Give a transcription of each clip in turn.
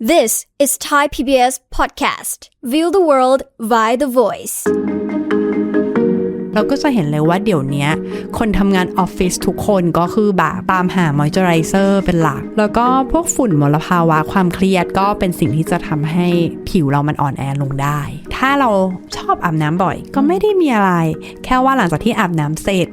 This is Thai PBS Podcast. View the world via the voice. เราก็จะเห็นเลยว่าเดี๋ยวนี้คนทำงานออฟฟิศทุกคนก็คือแบบตามหามอยเจอไรเซอร์เป็นหลัก แล้วก็พวกฝุ่นมลภาวะความเครียดก็เป็นสิ่งที่จะทำให้ผิวเรามันอ่อนแอลงได้ ถ้าเราชอบอาบน้ำบ่อยก็ไม่ได้มีอะไร แค่ว่าหลังจากที่อาบน้ำเสร็จ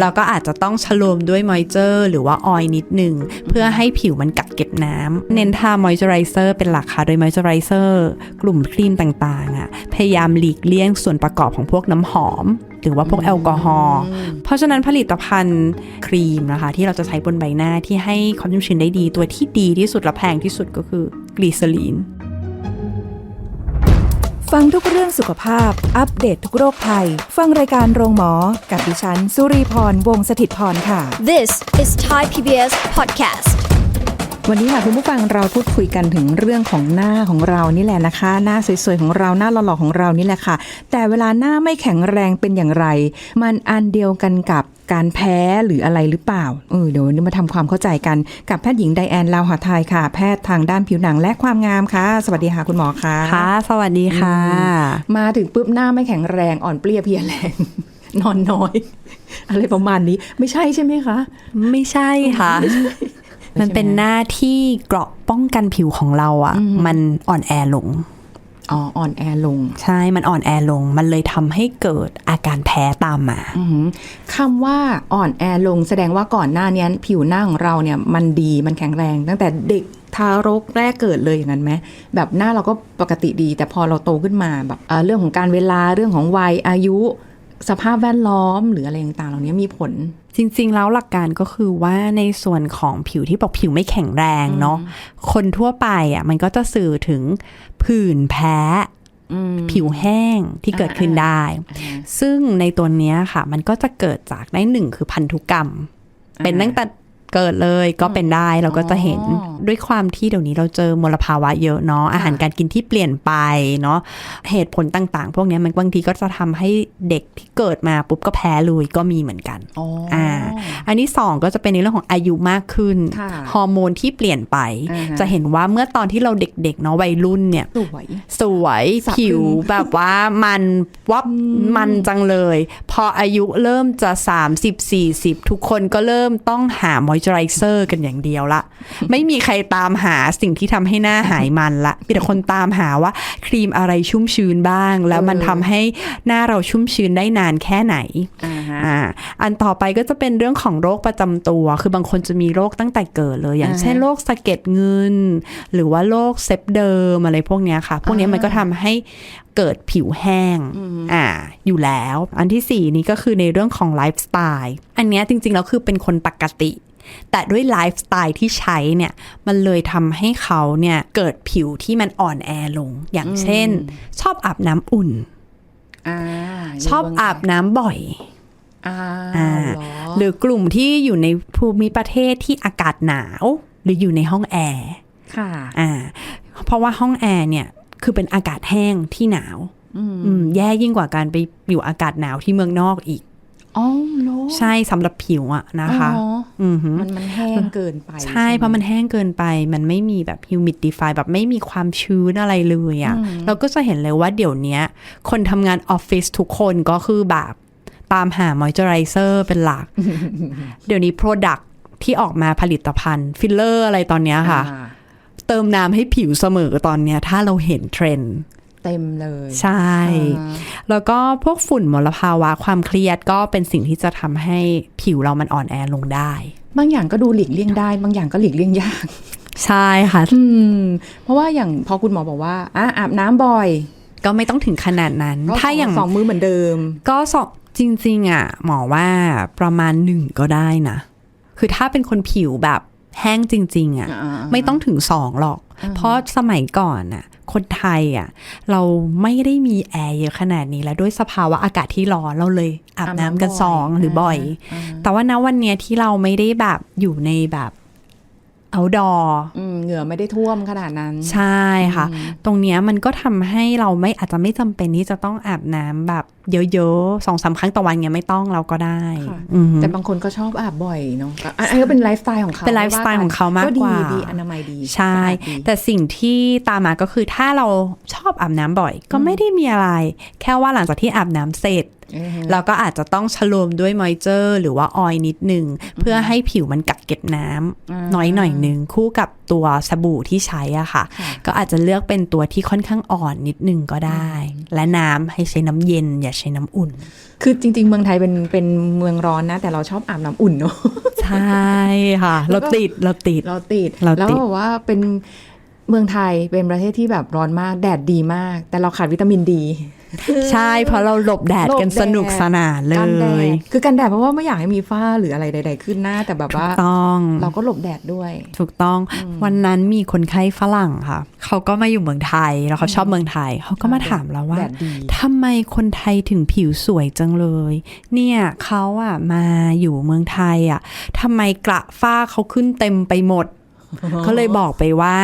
เราก็อาจจะต้องฉโลมด้วยมอยเจอร์หรือว่าออยนิดหนึ่งเพื่อให้ผิวมันกักเก็บน้ำเน้นทามอยเจอไรเซอร์เป็นหลักค่ะ โดยมอยเจอไรเซอร์กลุ่มครีมต่างๆอะพยายามหลีกเลี่ยงส่วนประกอบของพวกน้ำหอมหรือว่าพวกแอลกอฮอล์ เพราะฉะนั้นผลิตภัณฑ์ครีมนะคะ ที่เราจะใช้บนใบหน้าที่ให้ความชุ่มชื้นได้ดี ตัวที่ดีที่สุดและแพงที่สุดก็คือกลีเซอรีน ฟังทุกเรื่องสุขภาพ อัปเดตททุกโรคภัย ฟังรายการโรงหมอ กับดิฉัน สุรีพร วงศิตพรค่ะ This is Thai PBS Podcast. วันนี้ค่ะคุณผู้ฟังเราพูดคุยกันถึงเรื่องของหน้าของเรานี่แหละนะคะ หน้าสวยๆของเราหน้าหล่อๆของเรานี่แหละค่ะ แต่เวลาหน้าไม่แข็งแรงเป็นอย่างไร มันอันเดียวกันกับการแพ้หรืออะไรหรือเปล่าเออเดี๋ยววันนี้มาทำความเข้าใจกันกับแพทย์หญิงไดแอนลาวหาไทยค่ะ แพทย์ทางด้านผิวหนังและความงามค่ะ สวัสดีค่ะคุณหมอค่ะค่ะ สวัสดีค่ะ มาถึงปุ๊บหน้าไม่แข็งแรงอ่อนเปรี้ยเพลียแรงนอนน้อย อะไรประมาณนี้ไม่ใช่ใช่ไหมคะ ไม่ใช่ค่ะ มันเป็นหน้าที่เกราะป้องกันผิวของเราอะ่ะ มันอ่อนแอลงอ๋ออ่อนแอลง ใช่ มันอ่อนแอลง มันเลยทำให้เกิดอาการแพ้ตามมาอือหือคำว่าอ่อนแอลง แสดงว่าก่อนหน้านี้ผิวหน้าของเราเนี่ยมันดีมันแข็งแรง ตั้งแต่เด็กทารกแรกเกิดเลยอย่างนั้นไหมแบบหน้าเราก็ปกติดี แต่พอเราโตขึ้นมาแบบเอ่อเรื่องของการเวลาเรื่องของวัยอายุ สภาพแวดล้อมหรืออะไรต่างๆเหล่านี้มีผล จริง ๆ แล้วหลักการก็คือว่าในส่วนของผิวที่บอกผิวไม่แข็งแรงเนาะคนทั่วไปอะมันก็จะสื่อถึงผื่นแพ้ผิวแห้งที่เกิดขึ้นได้ ซึ่งในตัวเนี้ยค่ะ มันก็จะเกิดจากได้หนึ่งคือพันธุกรรม เป็นตั้งแต่ เกิดเลยก็เป็นได้เราก็จะเห็นอ๋อด้วยความที่เดี๋ยวนี้เราเจอมลภาวะเยอะเนาะอาหารการกินที่เปลี่ยนไปเนาะเหตุผลต่างๆ พวกเนี้ยมันบางทีก็จะทำให้เด็กที่เกิดมาปุ๊บก็แพ้เลยก็มีเหมือนกันอ๋ออ่าอันที่สองก็จะเป็นในเรื่องของอายุมากขึ้นค่ะฮอร์โมนที่เปลี่ยนไปอ่าฮะจะเห็นว่าเมื่อตอนที่เราเด็กๆเนาะวัยรุ่นเนี่ยสวยสวยสะพรึงผิวแบบว่ามันวับมันจังเลย พออายุเริ่มจะ 30 40 ทุกคนก็เริ่มต้องหามอยเจอไรเซอร์กันอย่างเดียวละ ไม่มีใครตามหาสิ่งที่ทำให้หน้าหายมันละมีแต่คนตามหาว่าครีมอะไรชุ่มชื้นบ้าง แล้วมันทำให้หน้าเราชุ่มชื้นได้นานแค่ไหนอ่าฮะอ่าอันต่อไปก็จะเป็นเรื่องของโรคประจำตัว คือบางคนจะมีโรคตั้งแต่เกิดเลย อย่างอ่าฮะเช่นโรคสะเก็ดเงิน หรือว่าโรคเซปเดิมอะไรพวกเนี้ยค่ะ พวกเนี้ยมันก็ทำให้เกิดผิวแห้ง อ่า อยู่แล้ว อันที่สี่นี้ก็คือในเรื่องของไลฟ์สไตล์ อันเนี้ยจริงๆ แล้วคือเป็นคนปกติ แต่ด้วยไลฟ์สไตล์ที่ใช้เนี่ย มันเลยทำให้เขาเนี่ย เกิดผิวที่มันอ่อนแอลง อย่างเช่น ชอบอาบน้ำอุ่นอ่าชอบอาบน้ำบ่อยอ่าอ่าเหรอหรือกลุ่มที่อยู่ในภูมิประเทศที่อากาศหนาว หรืออยู่ในห้องแอร์ค่ะอ่าเพราะว่าห้องแอร์เนี่ย คือเป็นอากาศแห้งที่หนาว อืมแย่ยิ่งกว่าการไปอยู่อากาศหนาวที่เมืองนอกอีก อ๋อเหรอใช่สำหรับผิวอะนะคะอ๋ออือหือมันมันแห้งเกินไป ใช่เพราะมันแห้งเกินไป มันไม่มีแบบ humidify แบบไม่มีความชื้นอะไรเลยอะ่ะเราก็จะเห็นเลยว่าเดี๋ยวเนี้ยคนทำงานออฟฟิศทุกคนก็คือแบบตามหามอยเจอไรเซอร์เป็นหลัก เดี๋ยวนี้ Product ที่ออกมาผลิตภัณฑ์ฟิลเลอร์อะไรตอนเนี้ยค่ะอ่าเติมน้ำให้ผิวเสมอตอนเนี้ยถ้าเราเห็นเทรนด์ เต็มเลย ใช่ แล้วก็พวกฝุ่นมลภาวะความเครียดก็เป็นสิ่งที่จะทำให้ผิวเรามันอ่อนแอลงได้ บางอย่างก็ดูหลีกเลี่ยงได้ บางอย่างก็หลีกเลี่ยงยาก ใช่ค่ะอืมเพราะว่าอย่างพอคุณหมอบอกว่าอะอาบน้ำบ่อย ก็ไม่ต้องถึงขนาดนั้นก็ถ้าอย่างสองมือเหมือนเดิม ก็สองจริง ๆ อะ หมอว่าประมาณหนึ่งก็ได้นะ คือถ้าเป็นคนผิวแบบแห้งจริง ๆอะอ่าๆไม่ต้องถึงสองหรอก เพราะสมัยก่อนอะ คนไทยอะเราไม่ได้มีแอร์เยอะขนาดนี้แล้วด้วยสภาวะอากาศที่ร้อนเราเลยอาบน้ำกันสองหรือบ่อย แต่ว่าณวันเนี้ยที่เราไม่ได้แบบอยู่ในแบบ outdoor อืมเหงื่อไม่ได้ท่วมขนาดนั้น ใช่ค่ะ ตรงเนี้ยมันก็ทำให้เราไม่อาจจะไม่จำเป็นที่จะต้องอาบน้ำแบบ เยอะๆสองสามครั้งต่อวันเงี้ยไม่ต้องเราก็ได้ค่ะอือฮึแต่บางคนก็ชอบอาบบ่อยเนาะก็อันอันนี้ก็เป็นไลฟ์สไตล์ของเขาเป็นไลฟ์สไตล์ของเขามากกว่าดีดีอนามัยดีใช่สะอาดดีแต่สิ่งที่ตามมาก็คือถ้าเราชอบอาบน้ำบ่อย ก็ไม่ได้มีอะไร แค่ว่าหลังจากที่อาบน้ำเสร็จอือฮึเราก็อาจจะต้องชโลมด้วยมอยเจอร์ หรือว่าออยล์นิดหนึ่งเพื่อให้ผิวมันกักเก็บน้ำน้อยหน่อยหนึ่งคู่กับตัวสบู่ที่ใช้อะค่ะค่ะ ก็อาจจะเลือกเป็นตัวที่ค่อนข้างอ่อนนิดหนึงก็ได้ และน้ำให้ใช้น้ำเย็น อย่าใช้น้ำอุ่น คือจริง ๆ เมืองไทยเป็นเป็นเมืองร้อนนะ แต่เราชอบอาบน้ำอุ่นเนาะใช่ค่ะแล้เราวก็ติดเราติดเราติดเราแล้วติดแบบว่าเป็นเมืองไทยเป็นประเทศที่แบบร้อนมากแดดดีมาก แต่เราขาดวิตามินดี ใช่เพราะเราหลบแดดกันหลบแดดสนุกสนานเลกันแดยดคือกันแดดเพราะว่าไม่อยากให้มีฝ้าหรืออะไรใด ๆ ขึ้นหน้าแต่แบบถูว่ากต้องเราก็หลบแดดด้วย ถูกต้องวันนั้นมีคนไข้ฝรั่งค่ะ เขาก็มาอยู่เมืองไทยแล้วเขาชอบเมืองไทย เขาก็มาถามเราว่าแดดดีทำไมคนไทยถึงผิวสวยจังเลย เนี่ยเขาอะมาอยู่เมืองไทยอะทำไมกระฝ้าเขาขึ้นเต็มไปหมด ก็เลยบอกไปว่า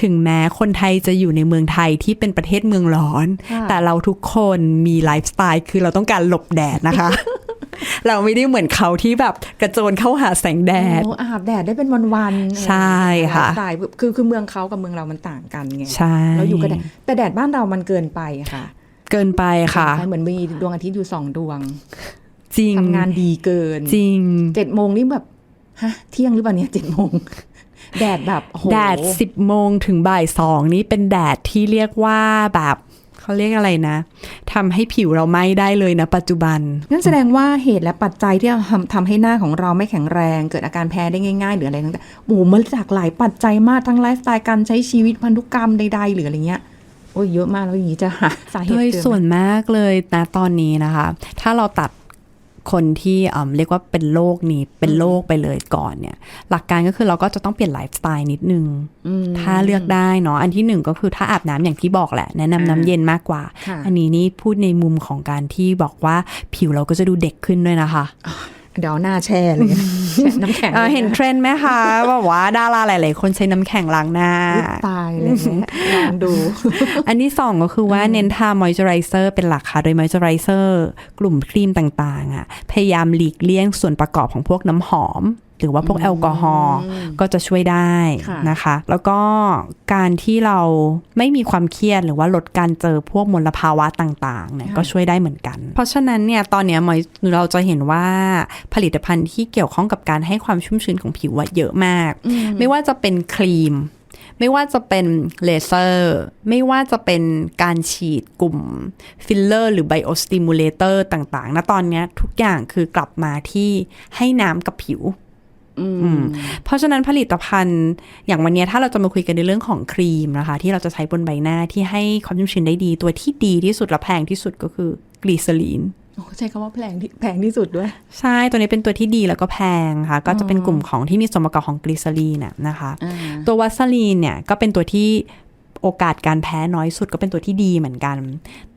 ถึงแม้คนไทยจะอยู่ในเมืองไทยที่เป็นประเทศเมืองร้อนค่ะแต่เราทุกคนมีไลฟ์สไตล์คือเราต้องการหลบแดดนะคะ เราไม่ได้เหมือนเขาที่แบบกระโจนเข้าหาแสงแดดโอ้อาบแดดได้เป็นวันๆใช่ค่ะไลฟ์สไตล์คือคือเมืองเขากับเมืองเรามันต่างกันไงใช่เราอยู่กันแดดแต่แดดบ้านเรามันเกินไปค่ะ เกินไปค่ะเหมือนมีดวงอาทิตย์อยู่สองดวงจริงทำงานดีเกิน จริงเจ็ดโมงนี่แบบฮะเที่ยงหรือเปล่าเนี่ยเจ็ดโมง แดดแบบโอ้โหแดดสิบโมงถึงบ่ายสองนี่เป็นแดดที่เรียกว่าแบบเขาเรียกอะไรนะทำให้ผิวเราไหม้ได้เลยนะ ปัจจุบัน นั่นแสดงว่าเหตุและปัจจัยที่ทำทำให้หน้าของเราไม่แข็งแรง เกิดอาการแพ้ได้ง่ายๆ หรืออะไรต่างๆโอ้โหมันจากหลายปัจจัยมากทั้งไลฟ์สไตล์การใช้ชีวิตพันธุกรรมใดๆหรืออะไรเงี้ยโอ้ยเยอะมากแล้วอย่างนี้จะหาสาเหโดตุยเจอส่วไหมนมากเลยนะตอนนี้นะคะ ถ้าเราตัด คนที่อืมเรียกว่าเป็นโรคนี้เป็นโรคไปเลยก่อนเนี่ย หลักการก็คือเราก็จะต้องเปลี่ยนไลฟ์สไตล์นิดนึงอืมถ้าเลือกได้เนาะอันที่หนึ่งก็คือถ้าอาบน้ำอย่างที่บอกแหละ แนะนำน้ำเย็นมากกว่าค่ะอันนี้นี่พูดในมุมของการที่บอกว่าผิวเราก็จะดูเด็กขึ้นด้วยนะคะ เดี๋ยวเอาหน้าแช่เลยแช่น้ำแข็งเออเห็นเทรนด์ไหมคะแบบว่าดาราหลาย ๆ คนใช้น้ำแข็งล้างหน้าอุ๊ยตายเลยเนี่ยลองดู อันที่สองก็คือว่าเน้นทามอยเจอไรเซอร์เป็นหลักค่ะ โดยมอยเจอไรเซอร์กลุ่มครีมต่าง ๆ อะ พยายามหลีกเลี่ยงส่วนประกอบของพวกน้ำหอม หรือว่าพวกแอลกอฮอล์ก็จะช่วยได้ค่ะนะคะ แล้วก็การที่เราไม่มีความเครียดหรือว่าลดการเจอพวกมลภาวะต่างๆเนี่ยก็ช่วยได้เหมือนกัน เพราะฉะนั้นเนี่ยตอนเนี้ยมอยเราจะเห็นว่าผลิตภัณฑ์ที่เกี่ยวข้องกับการให้ความชุ่มชื้นของผิวอะเยอะมาก ไม่ว่าจะเป็นครีมไม่ว่าจะเป็นเลเซอร์ ไม่ว่าจะเป็นการฉีดกลุ่มฟิลเลอร์ หรือไบโอสติมูเลเตอร์ต่างๆณตอนเนี้ยทุกอย่างคือกลับมาที่ให้น้ำกับผิวอืม เพราะฉะนั้นผลิตภัณฑ์อย่างวันเนี้ยถ้าเราจะมาคุยกันในเรื่องของครีมนะคะ ที่เราจะใช้บนใบหน้าที่ให้ความชุ่มชื้นได้ดี ตัวที่ดีที่สุดและแพงที่สุดก็คือกลีเซอรีนโอ้ใช้คำว่าแพงที่แพงที่สุดด้วย ใช่ตัวนี้เป็นตัวที่ดีแล้วก็แพงค่ะ ก็จะเป็นกลุ่มของที่มีส่วนประกอบของกลีเซอรีนน่ะนะคะ ตัววัสลีนเนี่ยก็เป็นตัวที่ โอกาสการแพ้น้อยสุดก็เป็นตัวที่ดีเหมือนกัน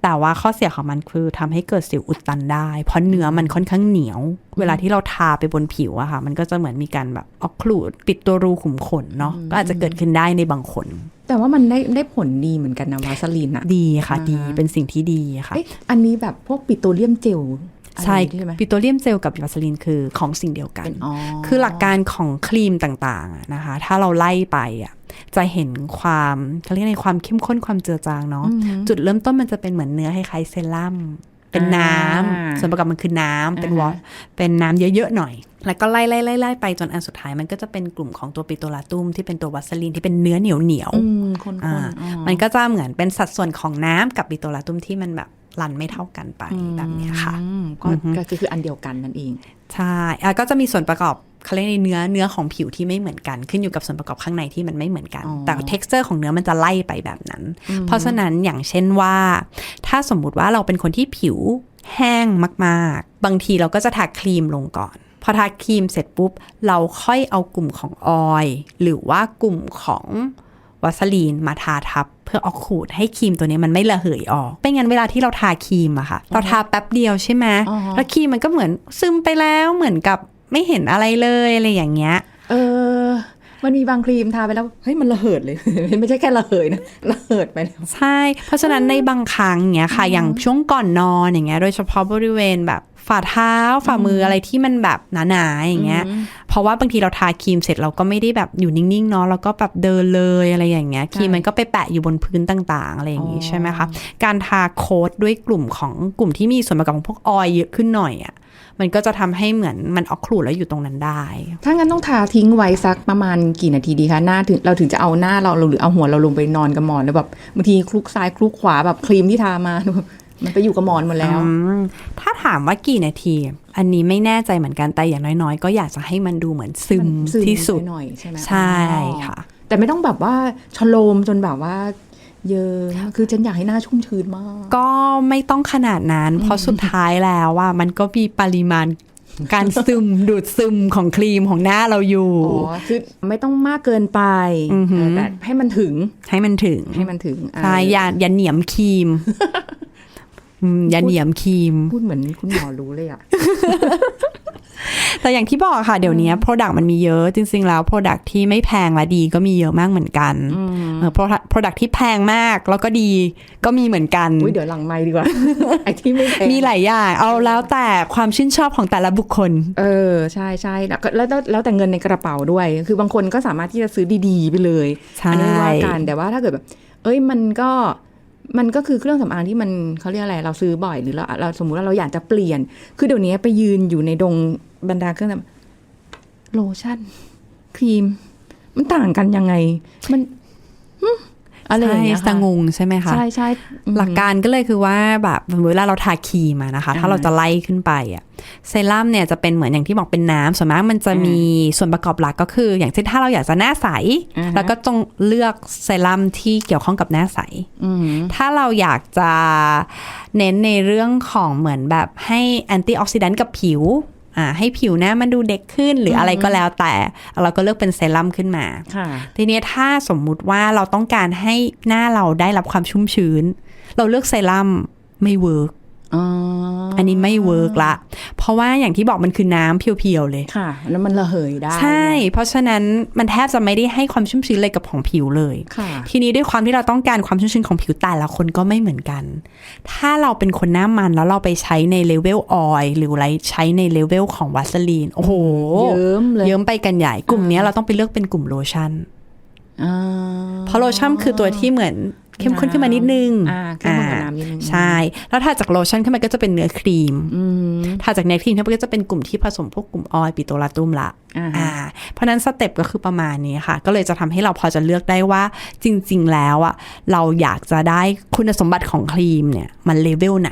แต่ว่าข้อเสียของมันคือทำให้เกิดสิวอุดตันได้ เพราะเนื้อมันค่อนข้างเหนียว เวลาที่เราทาไปบนผิวอะค่ะ มันก็จะเหมือนมีการแบบออกคลูดปิดตัวรูขุมขนเนาะก็อาจจะเกิดขึ้นได้ในบางคน แต่ว่ามันได้ได้ผลดีเหมือนกันนะวาสลีนอะดีค่ะอ่าดีเป็นสิ่งที่ดีค่ะเอ๊ะอันนี้แบบพวกปิโตรเลียมเจลอะไร ใช่ใช่ไหมปิโตรเลียมเจลกับวัสลีนคือของสิ่งเดียวกันเป็นอ๋อคือหลักการของครีมต่างๆอะนะคะ ถ้าเราไล่ไปอะจะเห็นความเขาเรียกในความเข้มข้นความเจือจางเนาะจุดเริ่มต้นมันจะเป็นเหมือนเนื้อคล้ายๆเซรั่มเป็นน้ำส่วนประกอบมันคือน้ำเป็นวอเป็นน้ำเยอะๆหน่อย แล้วก็ไล่ไล่ไล่ไล่ไปจนอันสุดท้ายมันก็จะเป็นกลุ่มของตัวปิโตลาตุมที่เป็นตัววัสลีนที่เป็นเนื้อเหนียวเหนียวๆอืมคนๆอ่าอ๋อมันก็จะเหมือนเป็นสัดส่วนของน้ำกับปิโตลาตุมที่มันแบบ รันไม่เท่ากันไปแบบเนี้ยค่ะอืมก็ก็คือคืออันเดียวกันนั่นเอง ใช่อะก็จะมีส่วนประกอบเขาเรียกในเนื้อเนื้อของผิวที่ไม่เหมือนกัน ขึ้นอยู่กับส่วนประกอบข้างในที่มันไม่เหมือนกันอ๋อแต่ t e x t อร์ของเนื้อมันจะไล่ไปแบบนั้น เพราะฉะนั้นอย่างเช่นว่า ถ้าสมมุติว่าเราเป็นคนที่ผิวแห้งมากๆ บางทีเราก็จะทาครีมลงก่อน พอทาครีมเสร็จปุ๊บ เราค่อยเอากลุ่มของออยล์หรือว่ากลุ่มของ วัสลีนมาทาทับ เพื่อเออกขูดให้ครีมตัวนี้มันไม่ระเหยออกไม่งั้นเวลาที่เราทาครีมอะค่ะ เราทาแป๊บเดียวใช่ไหมอ๋อแล้วครีมมันก็เหมือนซึมไปแล้วเหมือนกับไม่เห็นอะไรเลยอะไรอย่างเงี้ย เออ มันมีบางครีมทาไปแล้ว เฮ้ย มันระเหิดเลย ไม่ใช่แค่ระเหยนะ ระเหิดไปแล้ว ใช่ เพราะฉะนั้นในบางครั้งอย่างเงี้ยค่ะ อย่างช่วงก่อนนอนอย่างเงี้ย โดยเฉพาะบริเวณแบบ ฝ่าเท้าฝ่ามืออะไรที่มันแบบหนาๆอย่างเงี้ย เพราะว่าบางทีเราทาครีมเสร็จเราก็ไม่ได้แบบอยู่นิ่งๆเนาะเราก็แบบเดินเลยอะไรอย่างเงี้ยครีมมันก็ไปแปะอยู่บนพื้นต่าง ๆ อะไรอย่างงี้ใช่ไหมคะการทาโค้ดด้วยกลุ่มของกลุ่มที่มีส่วนประกอบของพวกออยล์เยอะขึ้นหน่อยอะมันก็จะทำให้เหมือนมันออกขลูดแล้วอยู่ตรงนั้นได้ ถ้างั้นต้องทาทิ้งไว้สักประมาณกี่นาทีดีคะ หน้าถึงเราถึงจะเอาหน้าเราหรือเอาหัวเราลงไปนอนกับหมอนแล้วแบบบางทีคลุกซ้ายคลุกขวาแบบครีมที่ทามา มันไปอยู่กับหมอนหมดแล้วอืมถ้าถามว่ากี่นาที อันนี้ไม่แน่ใจเหมือนกัน แต่อย่างน้อยๆ ก็อยากจะให้มันดูเหมือนซึมซึมที่สุดหน่อยๆใช่ไหมใช่ค่ะ แต่ไม่ต้องแบบว่าชโลมจนแบบว่าเยอะคือฉันอยากให้หน้าชุ่มชื้นมาก ก็ไม่ต้องขนาดนั้น เพราะสุดท้ายแล้วว่ามันก็มีปริมาณการซึมดูดซึมของครีมของหน้าเราอยู่อ๋อคือไม่ต้องมากเกินไปอือหือเออแต่ให้มันถึงให้มันถึงให้มันถึงอ่าใช่อย่าอย่าเหนียมครีมอืมอ ย่าเหนียมครีม พูดเหมือนคุณหมอรู้เลยอะแต่อย่างที่บอกค่ะเดี๋ยวนี้ Product มันมีเยอะจริง ๆ แล้ว Product ที่ไม่แพงและดีก็มีเยอะมากเหมือนกันเออ Product Product ที่แพงมากแล้วก็ดีก็มีเหมือนกันอุ้ยเดี๋ยวหลังไม่ดีกว่าไอ้ที่ไม่แพงมีหลายอย่างเอาแล้วแต่ความชื่นชอบของแต่ละบุคคล เออใช่ใช่แล้วก็แล้วแล้วแล้วแต่เงินในกระเป๋าด้วย คือบางคนก็สามารถที่จะซื้อดีๆ ไปเลยใช่อันี้ไม่ว่ากันแต่ว่าถ้าเกิดแบบ เอ้ยมันก็ มันก็คือเครื่องสำอางที่มันเขาเรียกอะไร เราซื้อบ่อยหรือเราเราสมมุติว่าเราอยากจะเปลี่ยน คือเดี๋ยวนี้ไปยืนอยู่ในดงบรรดาเครื่องสำโลชั่น ครีม มันต่างกันยังไง มัน อะไรอย่างเงี้ยใช่ค่ะสงงใช่ไหมคะใช่ใช่อืมหลักการก็เลยคือว่าแบบเวลาเราทาครีมอะนะคะ ถ้าอ่าเราจะไล่ขึ้นไปอะเซรั่มเนี่ยจะเป็นเหมือนอย่างที่บอกเป็นน้ำส่วนมากมันจะอ่ามีมีส่วนประกอบหลักก็คือ อย่างเช่นถ้าเราอยากจะหน้าใสอ่าฮะแล้วก็จงเลือกเซรั่มที่เกี่ยวข้องกับหน้าใสอืมถ้าเราอยากจะเน้นในเรื่องของเหมือนแบบให้แอนตี้ออกซิแดนต์กับผิว อ่าให้ผิวหน้ามันดูเด็กขึ้นหรืออะไรก็แล้วแต่เราก็เลือกเป็นเซรั่มขึ้นมาค่ะทีนี้ถ้าสมมุติว่าเราต้องการให้หน้าเราได้รับความชุ่มชื้น เราเลือกเซรั่มไม่เวิร์ก อ๋ออันนี้ไม่เวิร์กละ เพราะว่าอย่างที่บอกมันคือน้ำเพียวๆเลยค่ะ แล้วมันระเหยได้ ใช่ เพราะฉะนั้นมันแทบจะไม่ได้ให้ความชุ่มชื้นเลยกับของผิวเลยค่ะทีนี้ด้วยความที่เราต้องการความชุ่มชื้นของผิวแต่ละคนก็ไม่เหมือนกัน ถ้าเราเป็นคนหน้ามันแล้วเราไปใช้ในเลเวลออยล์หรืออะไรใช้ในเลเวลของวัสลีนโอ้โหเยิ้มเลยเยิ้มไปกันใหญ่กลุ่มเนี้ยเราต้องไปเลือกเป็นกลุ่มโลชั่นอ่าเพราะโลชั่นคือตัวที่เหมือน เข้มข้นขึ้นมานิดนึงอ่าเข้มข้นกว่าน้ำนิดนึงใช่ แล้วถ้าจากโลชั่นขึ้นมาก็จะเป็นเนื้อครีมอืมถ้าจากเนื้อครีมก็จะเป็นกลุ่มที่ผสมพวกกลุ่มออยล์ปิโตรลาตุมละอ่าอ่าเพราะฉะนั้นสเต็ปก็คือประมาณนี้ค่ะ ก็เลยจะทำให้เราพอจะเลือกได้ว่าจริง ๆ แล้วอะเราอยากจะได้คุณสมบัติของครีมเนี่ย มันเลเวลไหน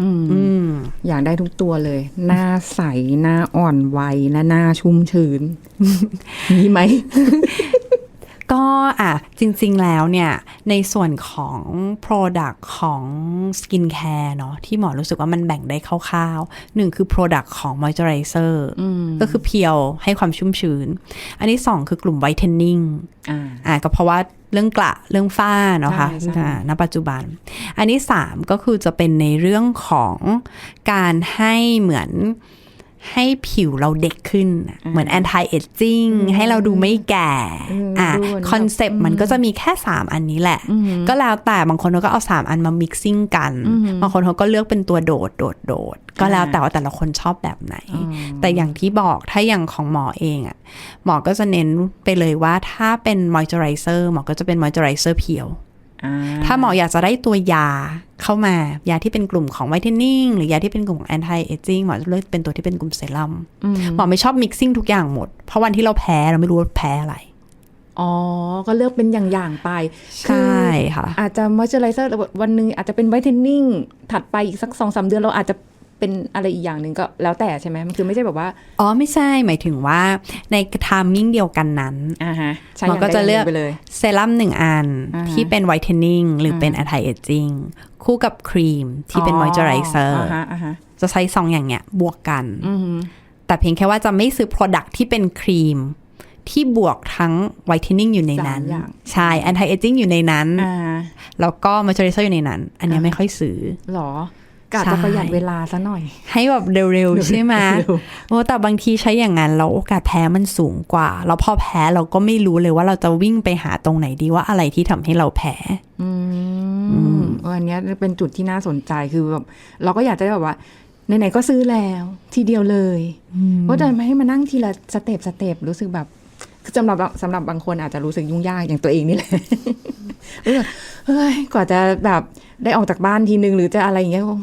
อืมอืมอยากได้ทุกตัวเลย หน้าใส หน้าอ่อนวัยและหน้าชุ่มชื้น มีไหม ก็อะจริงๆแล้วเนี่ย ในส่วนของ Product ของ Skin Care เนาะที่หมอรู้สึกว่ามันแบ่งได้คร่าวๆหนึ่งคือ Product ของ Moisturizer ก็คือเพียวให้ความชุ่มชื้น อันที่สองคือกลุ่ม Whitening อ่าอะก็เพราะว่าเรื่องกระเรื่องฝ้าเนาะค่ะใช่ใช่อ่าณปัจจุบัน อันที่สามก็คือจะเป็นในเรื่องของการให้เหมือน ให้ผิวเราเด็กขึ้นน่ะเหมือน anti aging ให้เราดูไม่แก่อะดูเหมือนแบบคอนเซปต์มันก็จะมีแค่ 3 อันนี้แหละ ก็แล้วแต่บางคนเขาก็เอา 3 อันมา mixing กัน บางคนเขาก็เลือกเป็นตัวโดดโดดโดดก็แล้วแต่ว่าแต่ละคนชอบแบบไหน แต่อย่างที่บอกถ้าอย่างของหมอเองอะหมอก็จะเน้นไปเลยว่าถ้าเป็น moisturizer หมอก็จะเป็น moisturizer เพียวอ่า ถ้าหมออยากจะได้ตัวยาเข้ามา ยาที่เป็นกลุ่มของ whitening หรือยาที่เป็นกลุ่มของ anti aging หมอจะเลือกเป็นตัวที่เป็นกลุ่มเซรั่มหมอไม่ชอบ mixing ทุกอย่างหมด เพราะวันที่เราแพ้เราไม่รู้ว่าแพ้อะไรอ๋อ ก็เลือกเป็นอย่างๆไป ใช่ค่ะ อาจจะมอยเจอไรเซอร์วันหนึ่งอาจจะเป็นไวท์เทนนิ่ง ถัดไปอีกสักสองสามเดือนเราอาจจะ เป็นอะไรอีกอย่างหนึ่งก็แล้วแต่ใช่ไหมมันคือไม่ใช่แบบว่า อ๋อไม่ใช่หมายถึงว่าในทามมิ่งเดียวกันนั้นอ่าฮะใช้หมอก็จะเลือกไปเลยเซรั่มหนึ่งอันอ่าฮะที่เป็น whitening หรือเป็น anti aging คู่กับครีมที่เป็น moisturizer อ่าฮะอ่าฮะจะใช้สองอย่างเนี้ยบวกกันอืมแต่เพียงแค่ว่าจะไม่ซื้อ Product ที่เป็นครีมที่บวกทั้ง whitening อยู่ในนั้นสามอย่างใช่ anti aging อยู่ในนั้นอ่าแล้วก็ moisturizer อยู่ในนั้น อันเนี้ยอ่าไม่ค่อยซื้อหรอ กะจะประหยัดเวลาซะหน่อย ให้แบบเร็วๆ ใช่ไหมเร็วโอ้แต่บางทีใช้อย่างนั้นแล้วโอกาสแพ้มันสูงกว่า แล้วพอแพ้เราก็ไม่รู้เลยว่าเราจะวิ่งไปหาตรงไหนดีว่าอะไรที่ทำให้เราแพ้ อืมเอออันเนี้ยเป็นจุดที่น่าสนใจคือแบบเราก็อยากจะได้แบบว่าไหนๆก็ซื้อแล้วทีเดียวเลยว่าจะไม่ให้มานั่งทีละสเต็ปสเต็ปรู้สึกแบบคือสำหรับสำหรับบางคนอาจจะรู้สึกยุ่งยากอย่างตัวเองนี่แหละรู้สึกเฮ้ยกว่าจะแบบ ได้ออกจากบ้านทีนึงหรือจะอะไรอย่างเงี้ยก็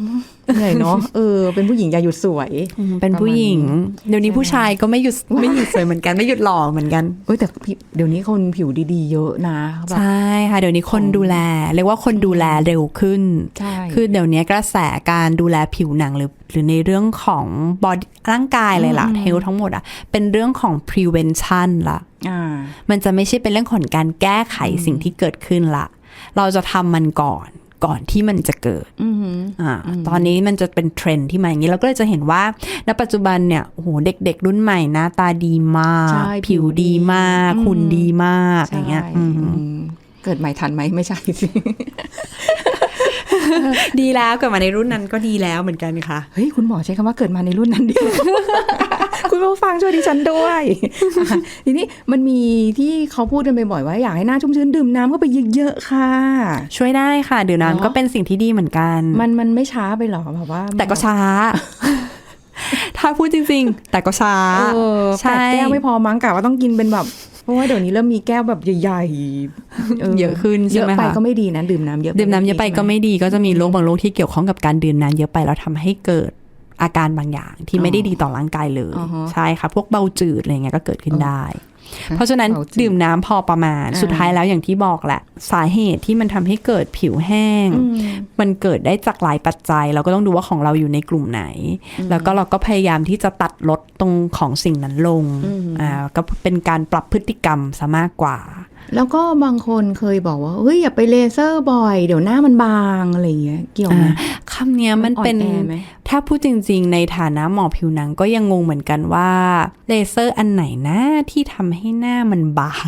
เหนื่อยเนาะเออเป็นผู้หญิงอย่าหยุดสวยอืมเป็นผู้หญิง เดี๋ยวนี้ผู้ชายก็ไม่หยุดไม่หยุดสวยเหมือนกันไม่หยุดหล่อเหมือนกันเอ้ยแต่พี่เดี๋ยวนี้คนผิวดีๆ เยอะนะแบบใช่ค่ะเดี๋ยวนี้คนดูแลเรียกว่าคนดูแลเร็วขึ้นใช่คือเดี๋ยวนี้กระแสการดูแลผิวหนังหรือหรือในเรื่องของบอดร่างกายเลยล่ะเทลทั้งหมดอะเป็นเรื่องของ prevention ละอ่ามันจะไม่ใช่เป็นเรื่องของการแก้ไขสิ่งที่เกิดขึ้นละเราจะทำมันก่อน ก่อนที่มันจะเกิดอือหืออ่าตอนนี้มันจะเป็นเทรนด์ที่มาอย่างนี้เราก็เลยจะเห็นว่าณปัจจุบันเนี่ยโอ้โหเด็ก ๆ รุ่นใหม่หน้าตาดีมากใช่ผิวดีมากอืมคุณดีมากใช่อย่างเงี้ยอืมอืมเกิดใหม่ทันไหมไม่ใช่สิดีแล้วเกิดมาในรุ่นนั้นก็ดีแล้วเหมือนกันค่ะ เฮ้ย คุณหมอใช้คำว่าเกิดมาในรุ่นนั้นดิ คุณผู้ฟังช่วยดิฉันด้วยอะทีนี้มันมีที่เขาพูดกันบ่อยๆว่าอยากให้หน้าชุ่มชื้นดื่มน้ำเข้าไปเยอะๆค่ะ ช่วยได้ค่ะ ดื่มเนอะน้ำก็เป็นสิ่งที่ดีเหมือนกัน มันมันไม่ช้าไปหรอแบบว่า แต่ก็ช้าถ้าพูดจริง ๆ แต่ก็ช้าเออใช่แปดแก้วไม่พอมั้งกะว่าต้องกินเป็นแบบเพราะว่าเดี๋ยวนี้เริ่มมีแก้วแบบใหญ่ๆเยอะขึ้นเยใช่อะไหมไปคะก็ไม่ดีนะดื่มน้ำเยอะดื่มน้ำเยอะไปก็ไม่ดีก็จะมีโรคบางโรคที่เกี่ยวข้องกับการดื่มน้ำเยอะไปแล้วทำให้เกิด อาการบางอย่างที่ไม่ได้ดีต่อร่างกายเลยอ๋อฮะใช่ค่ะ พวกเบาจืดอะไรเงี้ยก็เกิดขึ้นได้ฮะเพราะฉะนั้นเบาจืดดื่มน้ำพอประมาณอ่าสุดท้ายแล้วอย่างที่บอกแหละ สาเหตุที่มันทำให้เกิดผิวแห้งอืมมันเกิดได้จากหลายปัจจัย เราก็ต้องดูว่าของเราอยู่ในกลุ่มไหน แล้วก็เราก็พยายามที่จะตัดลดตรงของสิ่งนั้นลงอืมอ่าก็เป็นการปรับพฤติกรรมซะมากกว่า แล้วก็บางคนเคยบอกว่าเฮ้ยอย่าไปเลเซอร์บ่อย เดี๋ยวหน้ามันบางอะไรอย่างเงี้ยเกี่ยวไหมอ่าคำเนี้ยมันเป็นมันอ่อนแอไหมถ้าพูดจริง ๆ ในฐานะหมอผิวหนังก็ยังงงเหมือนกันว่าเลเซอร์อันไหนนะที่ทำให้หน้ามันบาง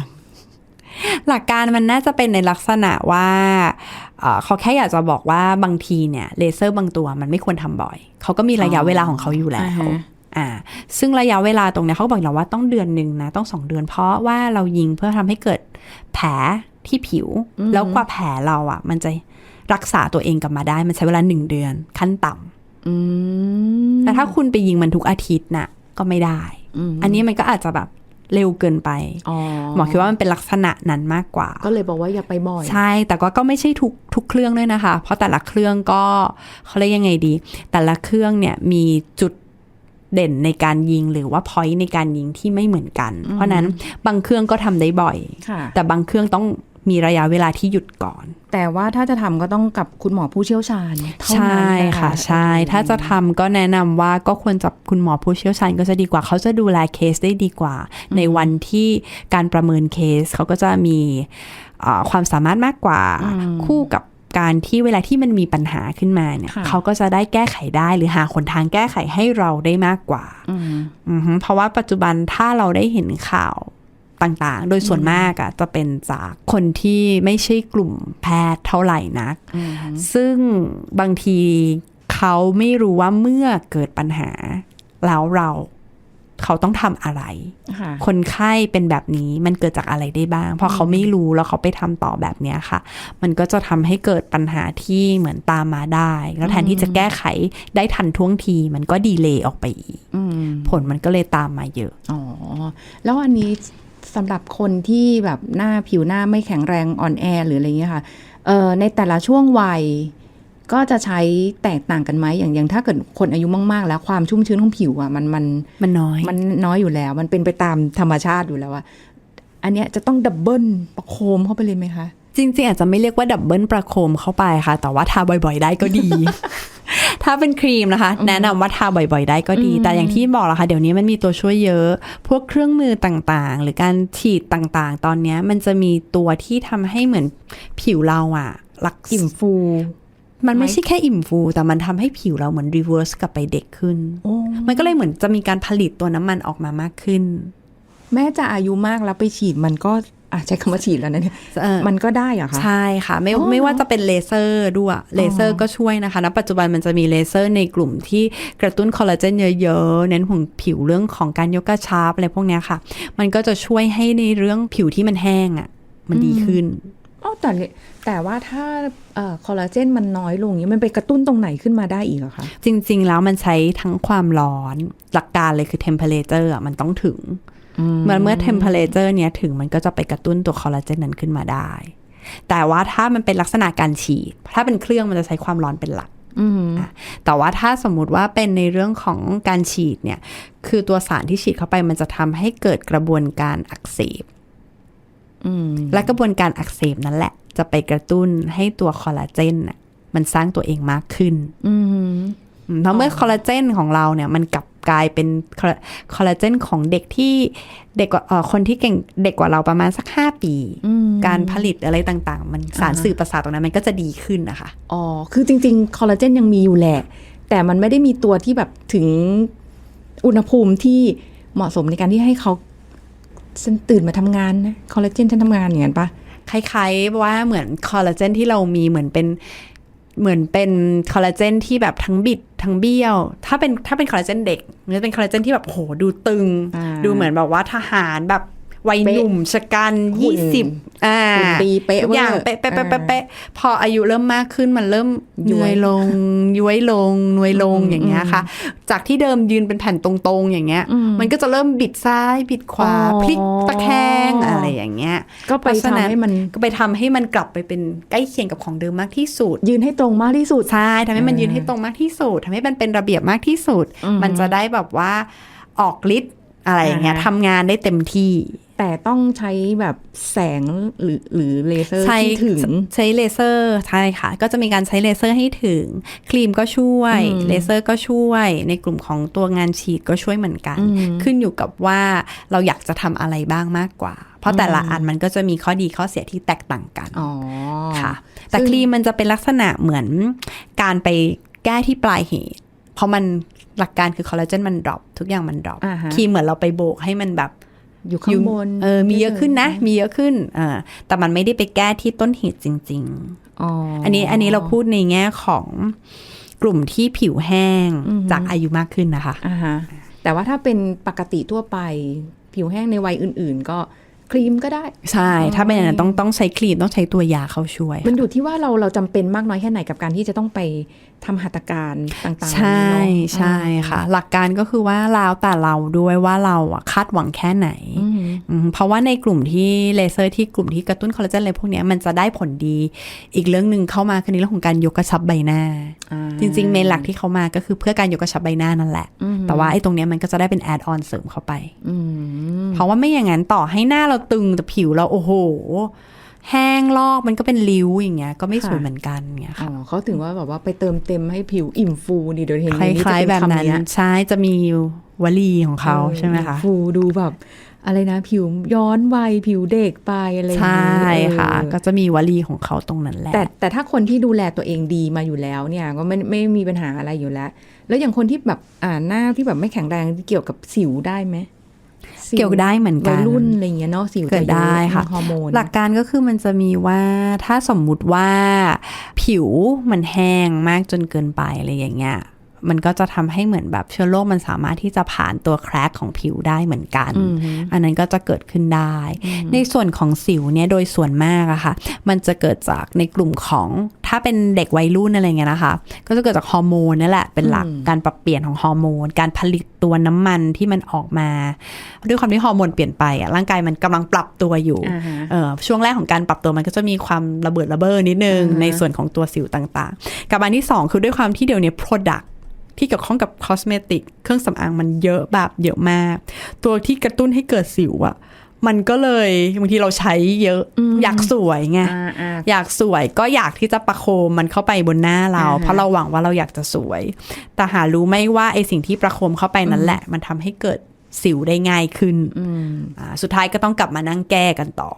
หลักการมันน่าจะเป็นในลักษณะว่าเอ่อเขาแค่อยากจะบอกว่าบางทีเนี่ยเลเซอร์บางตัวมันไม่ควรทำบ่อย เขาก็มีระยะเวลาของเขาอยู่แล้วอ่าฮะอ่าซึ่งระยะเวลาตรงเนี้ยเขาก็บอกเราว่าต้องเดือนหนึ่งนะ ต้องสองเดือนเพราะว่าเรายิงเพื่อทำให้เกิด แผลที่ผิว แล้วกว่าแผลเราอะ มันจะรักษาตัวเองกลับมาได้ มันใช้เวลาหนึ่งเดือนขั้นต่ำอืมแต่ถ้าคุณไปยิงมันทุกอาทิตย์น่ะ ก็ไม่ได้มอันนี้มันก็อาจจะแบบเร็วเกินไปอ๋อหมอคิดว่ามันเป็นลักษณะนั้นมากกว่า ก็เลยบอกว่าอย่าไปบ่อย ใช่ แต่ก็ก็ไม่ใช่ทุกทุกเครื่องด้วยนะคะ เพราะแต่ละเครื่องก็เขาเรียกยังไงดี แต่ละเครื่องเนี่ยมีจุด เด่นในการยิงหรือว่าพอยต์ในการยิงที่ไม่เหมือนกัน เพราะฉะนั้นบางเครื่องก็ทำได้บ่อยค่ะแต่บางเครื่องต้องมีระยะเวลาที่หยุดก่อน แต่ว่าถ้าจะทำก็ต้องกับคุณหมอผู้เชี่ยวชาญเท่าใช่นั้นนค่ะใช่ ถ้าจะทำก็แนะนำว่าก็ควรจับคุณหมอผู้เชี่ยวชาญก็จะดีกว่าเขาจะดูแลเคสได้ดีกว่า ในวันที่การประเมินเคสเขาก็จะมีเอ่อความสามารถมากกว่าคู่กับ การที่เวลาที่มันมีปัญหาขึ้นมาเนี่ยค่ะเขาก็จะได้แก้ไขได้หรือหาหนทางแก้ไขให้เราได้มากกว่าอืมอือฮึเพราะว่าปัจจุบันถ้าเราได้เห็นข่าวต่างๆ โดยส่วนมากอะจะเป็นจากคนที่ไม่ใช่กลุ่มแพทย์เท่าไหร่นักอืมซึ่งบางทีเขาไม่รู้ว่าเมื่อเกิดปัญหา แล้วเรา เขาต้องทำอะไรค่ะคนไข้เป็นแบบนี้มันเกิดจากอะไรได้บ้างพอเขาไม่รู้แล้วเขาไปทำต่อแบบเนี้ยค่ะ มันก็จะทำให้เกิดปัญหาที่เหมือนตามมาได้ แล้วแทนที่จะแก้ไขได้ทันท่วงที มันก็ดีเลย์ออกไปอีกอืมผลมันก็เลยตามมาเยอะ อ๋อ แล้วอันนี้สำหรับคนที่แบบหน้าผิวหน้าไม่แข็งแรงอ่อนแอหรืออะไรเงี้ยค่ะเอ่อในแต่ละช่วงวัย ก็จะใช้แตกต่างกันไหมอย่างอย่างถ้าเกิดคนอายุมากๆ แล้วความชุ่มชื้นของผิวอะมันมันมันน้อย มันน้อยอยู่แล้ว มันเป็นไปตามธรรมชาติอยู่แล้วอะอันเนี้ยจะต้องดับเบิลประโคมเข้าไปเลยไหมคะ จริง ๆ อาจจะไม่เรียกว่าดับเบิลประโคมเข้าไปค่ะ แต่ว่าทาบ่อย ๆ ได้ก็ดี ถ้าเป็นครีมนะคะ แนะนำว่าทาบ่อย ๆ ได้ก็ดี แต่อย่างที่บอกละค่ะ เดี๋ยวนี้มันมีตัวช่วยเยอะ พวกเครื่องมือต่างๆ หรือการฉีดต่างๆ ตอนเนี้ยมันจะมีตัวที่ทำให้เหมือนผิวเราอะรักอิ่มฟู มันไม่ใช่แค่อิ่มฟู แต่มันทำให้ผิวเราเหมือนรีเวิร์สกลับไปเด็กขึ้นโอ้มันก็เลยเหมือนจะมีการผลิตตัวน้ำมันออกมามากขึ้น แม้จะอายุมากแล้วไปฉีดมันก็อะใช้คำว่าฉีดแล้วนะเนี่ยเออมันก็ได้เหรอะคะใช่ค่ะ ไม่อ๋อไม่ว่าจะเป็นเลเซอร์ด้วยเลเซอร์ก็ช่วยนะคะณปัจจุบันมันจะมีเลเซอร์ในกลุ่มที่กระตุ้นคอลลาเจนเยอะๆ เน้นของผิวเรื่องของการยกกระชับอะไรพวกเนี้ยค่ะ มันก็จะช่วยให้ในเรื่องผิวที่มันแห้งอะมันดีขึ้น อ๋อแต่เนี่ยแต่ว่าถ้าเอ่อคอลลาเจนมันน้อยลงนี้มันไปกระตุ้นตรงไหนขึ้นมาได้อีกเหรอคะจริง ๆ แล้วมันใช้ทั้งความร้อนหลักการเลยคือ temperature อะมันต้องถึงเมื่อเมื่อ temperature เนี้ยถึงมันก็จะไปกระตุ้นตัวคอลลาเจนนั้นขึ้นมาได้ แต่ว่าถ้ามันเป็นลักษณะการฉีด ถ้าเป็นเครื่องมันจะใช้ความร้อนเป็นหลักอืมแต่ว่าถ้าสมมุติว่าเป็นในเรื่องของการฉีดเนี่ย คือตัวสารที่ฉีดเข้าไปมันจะทำให้เกิดกระบวนการอักเสบอืม และกระบวนการอักเสบนั่นแหละ จะไปกระตุ้นให้ตัวคอลลาเจนน่ะมันสร้างตัวเองมากขึ้นอืมอืมเพราะเมื่อคอลลาเจนของเราเนี่ยมันกลับกลายเป็นคอลคอลลาเจนของเด็กที่เด็กกว่าเอ่อคนที่เก่งเด็กกว่าเราประมาณสัก5ปีอืมการผลิตอะไรต่างๆ มันสารอ่าฮะสื่อประสาทตรงนั้นมันก็จะดีขึ้นนะคะ อ๋อ คือจริง ๆ คอลลาเจนยังมีอยู่แหละ แต่มันไม่ได้มีตัวที่แบบถึงอุณหภูมิที่เหมาะสมในการที่ให้เขา ฉันตื่นมาทำงานนะคอลลาเจนฉันทำงานอย่างนั้นปะคล้ายๆว่าเหมือนคอลลาเจนที่เรามีเหมือนเป็นเหมือนเป็นคอลลาเจนที่แบบทั้งบิดทั้งเบี้ยว ถ้าเป็นถ้าเป็นคอลลาเจนเด็กมันจะเป็นคอลลาเจนที่แบบโหดูตึงอ่าดูเหมือนแบบว่าทหารแบบ วัยเป๊ะหนุ่มชะกันหุ่ยี่นสิบอ่าหุ่นดีเป๊ะทุกอย่างเวอร์เป๊ะเป๊ะเป๊ะเป๊ะอ่าเป๊ะพออายุเริ่มมากขึ้นมันเริ่มย้ย้ววยยลงย้วยลงนวยลงอืมอย่างเงี้ยค่ะ จากที่เดิมยืนเป็นแผ่นตรงๆ อย่างเงี้ยอืมมันก็จะเริ่มบิดซ้ายบิดขวาอ๋อพลิกตะแคงอะไรอย่างเงี้ย ก็ไปเพราะฉะนั้นทำให้มันก็ไปทำให้มันกลับไปเป็นใกล้เคียงกับของเดิมมากที่สุด ยืนให้ตรงมากที่สุดใช่ทำให้มันอ่ายืยืนให้ตรงมากที่สุดทำให้มันเป็นระเบียบมากที่สุดอือฮึมันจะได้แบบว่าออกฤทธิ์ อะไรอย่างเงี้ยอ่าฮะทำงานได้เต็มที่ แต่ต้องใช้แบบแสงหรือหรือเลเซอร์ใช้ที่ถึง ใช้เลเซอร์ใช่ค่ะ ก็จะมีการใช้เลเซอร์ให้ถึง ครีมก็ช่วยอืมเลเซอร์ก็ช่วย ในกลุ่มของตัวงานฉีดก็ช่วยเหมือนกันอืมขึ้นอยู่กับว่าเราอยากจะทำอะไรบ้างมากกว่า เพราะแต่ละอันมันก็จะมีข้อดีข้อเสียที่แตกต่างกันอ๋อค่ะ แต่ซึ่งครีมมันจะเป็นลักษณะเหมือนการไปแก้ที่ปลายเหตุ เพราะมัน หลักการคือคอลลาเจนมันดรอปทุกอย่างมันดรอปอ่าฮะครีมเหมือนเราไปโบกให้มันแบบอยู่ข้างบนเออมีเยอะขึ้นนะ มีเยอะขึ้นอ่าแต่มันไม่ได้ไปแก้ที่ต้นเหตุจริงๆอ๋ออันนี้อันนี้เราพูดในแง่ของกลุ่มที่ผิวแห้งอือฮึจากอายุมากขึ้นนะคะอ่าฮะแต่ว่าถ้าเป็นปกติทั่วไป ผิวแห้งในวัยอื่น ๆ ก็ครีมก็ได้ ใช่ ถ้าเป็นอย่างนั้นต้องต้องใช้ครีมต้องใช้ตัวยาเข้าช่วย มันอยู่ที่ว่าเราเราจำเป็นมากน้อยแค่ไหนกับการที่จะต้องไป ทำหัตถการต่างๆใช่เหล่านี้เนอะใช่ค่ะ หลักการก็คือว่าแล้วแต่เราด้วยว่าเราอะคาดหวังแค่ไหนอืมอืมเพราะว่าในกลุ่มที่เลเซอร์ที่กลุ่มที่กระตุ้นคอลลาเจนอะไรพวกเนี้ยมันจะได้ผลดี อีกเรื่องหนึ่งเข้ามาคือในเรื่องของการยกกระชับใบหน้าอ่าจริงๆเมนหลักที่เขามาก็คือเพื่อการยกกระชับใบหน้านั่นแหละอืมแต่ว่าไอ้ตรงเนี้ยมันก็จะได้เป็นแอดออนเสริมเข้าไปอืมเพราะว่าไม่อย่างนั้นต่อให้หน้าเราตึงแต่ผิวเราโอ้โห แห้งลอกมันก็เป็นริ้วอย่างเงี้ยก็ไม่สวยเหมือนกันเงี้ยอ๋ค่ะอเขาถึงว่าแบบว่าไปเติมเต็มให้ผิวอิ่มฟูนี่เดี๋ยวเห็นคในนี้จะล้ายเป็ๆแบบคำนั้นเนี้ยใช่จะมีวลีของเขาออใช่ไหมคะฟูดูแบบอะไรนะผิวย้อนวัยผิวเด็กไปอะไรอย่างใช่นี้ค่ะเออก็จะมีวลีของเขาตรงนั้นแหละแต่แต่ถ้าคนที่ดูแลตัวเองดีมาอยู่แล้วเนี่ยก็ไม่ไม่มีปัญหาอะไรอยู่แล้ว แล้วอย่างคนที่แบบอ่าหน้าที่แบบไม่แข็งแรงเกี่ยวกับสิวได้ไหมสิ เกี่ยวได้เหมือนกัวันยรุ่นอะไรอย่างเงี้ยเนาะสิวเกิจะดเยได้อะค่ะฮอร์โมนหลักการก็คือมันจะมีว่าถ้าสมมุติว่าผิวมันแห้งมากจนเกินไปอะไรอย่างเงี้ย มันก็จะทำให้เหมือนแบบเชื้อโรคมันสามารถที่จะผ่านตัวแครกของผิวได้เหมือนกันอืมอันนั้นก็จะเกิดขึ้นได้ ในส่วนของสิวเนี่ยโดยส่วนมากอะค่ะ มันจะเกิดจากในกลุ่มของถ้าเป็นเด็กวัยรุ่นอะไรเงี้ยนะคะ ก็จะเกิดจากฮอร์โมนนั่นแหละเป็นหลักอืมการปรับเปลี่ยนของฮอร์โมน การผลิตตัวน้ำมันที่มันออกมา ด้วยความที่ฮอร์โมนเปลี่ยนไปอะร่างกายมันกำลังปรับตัวอยู่อ่าฮะเออช่วงแรกของการปรับตัวมันก็จะมีความระเบิดระเบ้อนิดนึงอ่าฮะในส่วนของตัวสิวต่างๆ กับอันที่สองคือด้วยความที่เดี๋ยวนี้ Product ที่เกี่ยวข้องกับคอสเมติกเครื่องสำอางมันเยอะแบบเยอะมาก ตัวที่กระตุ้นให้เกิดสิวอะมันก็เลยบางทีเราใช้เยอะอยากสวยไงอ่าอ่าอยากสวยก็อยากที่จะประโคมมันเข้าไปบนหน้าเราอ่าฮะเพราะเราหวังว่าเราอยากจะสวย แต่หารู้ไหม่ว่าไอสิ่งที่ประโคมเข้าไปนั่นแหละ มันทำให้เกิดสิวได้ง่ายขึ้นอืมอ่าสุดท้ายก็ต้องกลับมานั่งแก้กันต่อ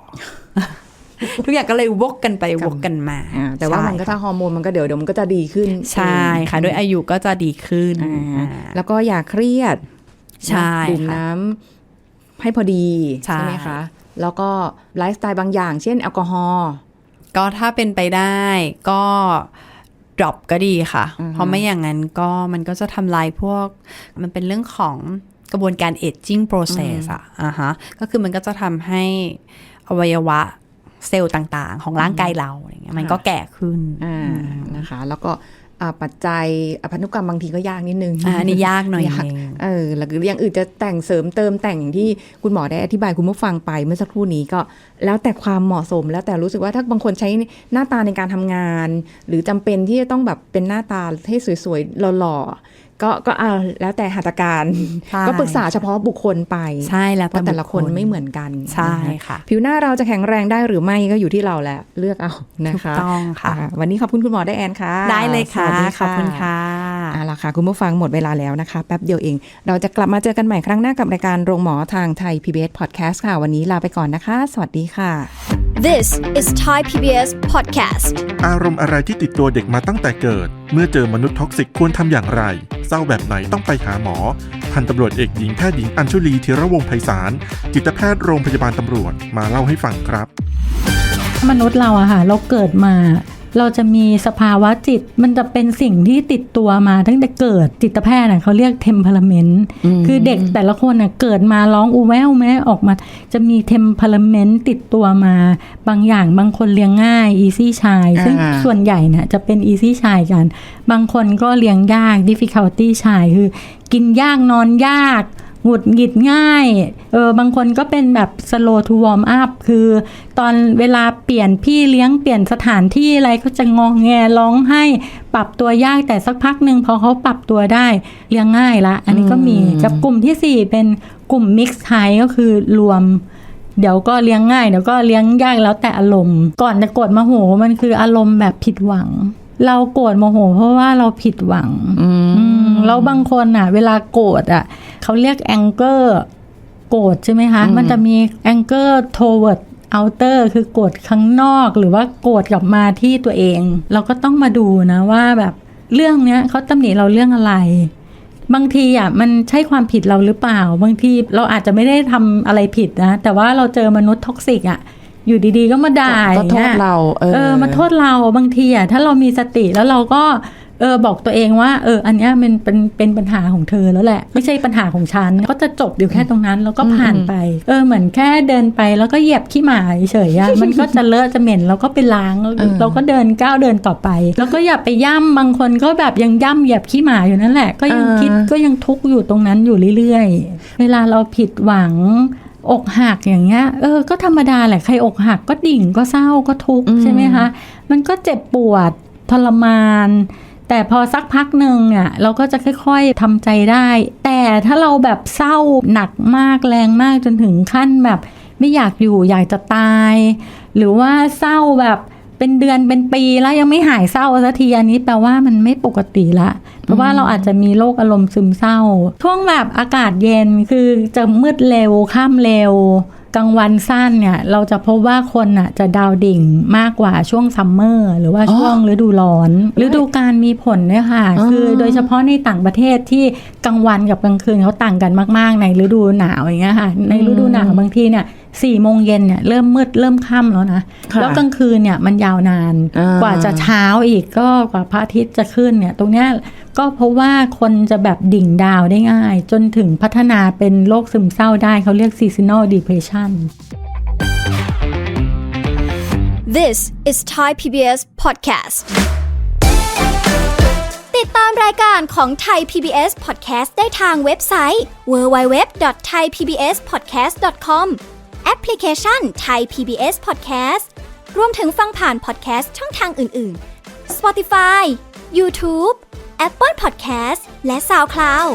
ทุกอย่างก็เลยวกกันไปวกกันมาอ่าแต่ว่ามันก็ใช่ถ้าฮอร์โมนมันก็เดี๋ยวเดี๋ยวมันก็จะดีขึ้น ใช่ค่ะด้วยอายุก็จะดีขึ้นอ่าอ่าแล้วก็อย่าเครียด ใช่ดื่มค่ะน้ำให้พอดี ใช่ไหมคะ แล้วก็ไลฟ์สไตล์บางอย่าง เช่นแอลกอฮอล์ก็ถ้าเป็นไปได้ก็ drop ก็ดีค่ะ เพราะไม่อย่างนั้นก็มันก็จะทำลายพวก มันเป็นเรื่องของกระบวนการ aging process อะอ่าฮะ ก็คือมันก็จะทำให้อวัยวะ เซลล์ต่างๆ ของร่างกายเราอะไรเงี้ยมันก็แก่ขึ้นอ่านะคะ แล้วก็อ่าปัจจัยอพันธุกรรมบางทีก็ยากนิดนึงอ่าอันนี้ยากหน่อยากนึงเออหรืออย่างอื่นจะแต่งเสริมเติมแต่งอย่างที่คุณหมอได้อธิบายคุณผู้ฟังไปเมื่อสักครู่นี้ก็แล้วแต่ความเหมาะสมแล้วแต่รู้สึกว่าถ้าบางคนใช้หน้าตาในการทำงาน หรือจำเป็นที่จะต้องแบบเป็นหน้าตาให้สวยๆหล่อๆ ก็ก็เอาแล้วแต่หัตถการใช่ก็ปรึกษาเฉพาะบุคคลไปใช่แล้วเพราะแต่ละคนบุคไม่เหมือนกันใช่นค่ะ ผิวหน้าเราจะแข็งแรงได้หรือไม่ก็อยู่ที่เราแหละเลือกเอานะคะถูกต้องค่ะอ่าวันนี้ขอบคุณคุณหมอได้แอนค่ะ ได้เลยค่ะสวัสดีขอบคุณค่ะเอาล่ะค่ะ คุณผู้ฟังหมดเวลาแล้วนะคะ แป๊บเดียวเอง เราจะกลับมาเจอกันใหม่ครั้งหน้ากับรายการโรงหมอทางไทย PBS Podcast ค่ะ วันนี้ลาไปก่อนนะคะ สวัสดีค่ะ This is Thai PBS Podcast. อารมณ์อะไรที่ติดตัวเด็กมาตั้งแต่เกิด เมื่อเจอมนุษย์ท็อกซิกควรทำอย่างไร เศร้าแบบไหนต้องไปหาหมอ พันตำรวจเอกหญิงแพทย์หญิงอัญชุลีธีระวงศ์ไพศาล จิตแพทย์โรงพยาบาลตำรวจมาเล่าให้ฟังครับ มนุษย์เราอะค่ะเราเกิดมา เราจะมีสภาวะจิต มันจะเป็นสิ่งที่ติดตัวมาตั้งแต่เกิดจิตแพทย์น่ะเขาเรียกเทมเพลเมนต์คือเด็กแต่ละคนน่ะเกิดมาร้องอูแววแม่ออกมา จะมีเทมเพลเมนต์ติดตัวมา บางอย่างบางคนเลี้ยงง่ายอีซี่ชายซึ่งอ่าส่วนใหญ่เนี่ยจะเป็นอีซี่ชายกัน บางคนก็เลี้ยงยาก difficulty ชายคือ กินยากนอนยาก หงุดหงิดง่าย เออบางคนก็เป็นแบบ slow to warm up คือตอนเวลาเปลี่ยนพี่เลี้ยงเปลี่ยนสถานที่อะไรก็จะงองแงร้องให้ปรับตัวยากแต่สักพักหนึ่งพอเขาปรับตัวได้เลี้ยงง่ายละ อันนี้ก็มีกับกลุ่มที่สี่เป็นกลุ่ม mix type ก็คือรวมเดี๋ยวก็เลี้ยงง่ายเดี๋ยวก็เลี้ยงยากแล้วแต่อารมณ์ ก่อนจะโกรธโมโหมันคืออารมณ์แบบผิดหวัง เราโกรธโมโห เพราะว่าเราผิดหวัง อืมแล้วบางคนอะ เวลาโกรธอะ เขาเรียก anger โกรธใช่ไหมคะ มันจะมี anger toward outer คือโกรธข้างนอกหรือว่าโกรธกลับมาที่ตัวเอง เราก็ต้องมาดูนะว่าแบบเรื่องเนี้ยเขาตำหนิเราเรื่องอะไร บางทีอะมันใช่ความผิดเราหรือเปล่า บางทีเราอาจจะไม่ได้ทำอะไรผิดนะแต่ว่าเราเจอมนุษย์ท็อกซิกอะอยู่ดีๆก็มาด่าก็โทษอย่งงี้ยเราเออเออมาโทษเราบางทีอะถ้าเรามีสติแล้วเราก็ เออบอกตัวเองว่าเอออันเนี้ยมันเป็นเป็นปัญหาของเธอแล้วแหละ ไม่ใช่ปัญหาของฉัน ก็จะจบอยู่แค่ตรงนั้นแล้วก็ผ่านไป เออเหมือนแค่เดินไปแล้วก็เหยียบขี้หมาเฉยๆอะมันก็จะเลอะจะเหม็นเราก็ไปล้างเราก็เดินก้าวเดินต่อไป แล้วก็อย่าไปย่ำบางคนก็แบบยังย่ำเหยียบขี้หมาอยู่นั่นแหละ ก็ยังเออคิดก็ยังทุกข์อยู่ตรงนั้นอยู่เรื่อยๆ เวลาเราผิดหวังอกหักอย่างเงี้ยเออก็ธรรมดาแหละใครอกหักก็ดิ่งก็เศร้าก็ทุกข์ใช่ไหมคะ มันก็เจ็บปวดทรมาน แต่พอสักพักหนึ่งเนี่ยเราก็จะค่อยๆทำใจได้ แต่ถ้าเราแบบเศร้าหนักมากแรงมากจนถึงขั้นแบบไม่อยากอยู่อยากจะตาย หรือว่าเศร้าแบบเป็นเดือนเป็นปีแล้วยังไม่หายเศร้าสักทีอันนี้แปลว่ามันไม่ปกติละเพราะว่าเราอาจจะมีโรคอารมณ์ซึมเศร้าช่วงแบบอากาศเย็นคือจะมืดเร็วข้ามเร็ว กลางวันสั้นเนี่ย เราจะพบว่าคนอะจะดาวดิ่งมากกว่าช่วงซัมเมอร์หรือว่าช่วงฤดูร้อนฤดูการมีผลเนี่ยค่ะ คือโดยเฉพาะในต่างประเทศที่กลางวันกับกลางคืนเขาต่างกันมาก ๆ ในฤดูหนาวอย่างเงี้ยค่ะ ในฤดูหนาวบางทีเนี่ยสี่โมงเย็นเนี่ยเริ่มมืดเริ่มค่ำแล้วนะค่ะแล้วกลางคืนเนี่ยมันยาวนานอ่ากว่าจะเช้าอีกก็กว่าพระอาทิตย์จะขึ้นเนี่ย ตรงเนี้ยก็เพราะว่าคนจะแบบดิ่งดาวได้ง่าย จนถึงพัฒนาเป็นโรคซึมเศร้าได้เขาเรียก seasonal depression This is Thai PBS Podcast ติดตามรายการของไทย PBS Podcast ได้ทางเว็บไซต์ www.thaipbspodcast.com แอปพลิเคชันไทย PBS Podcast รวมถึงฟังผ่านพอดแคสต์ช่องทางอื่น ๆ Spotify YouTube Apple Podcast และ SoundCloud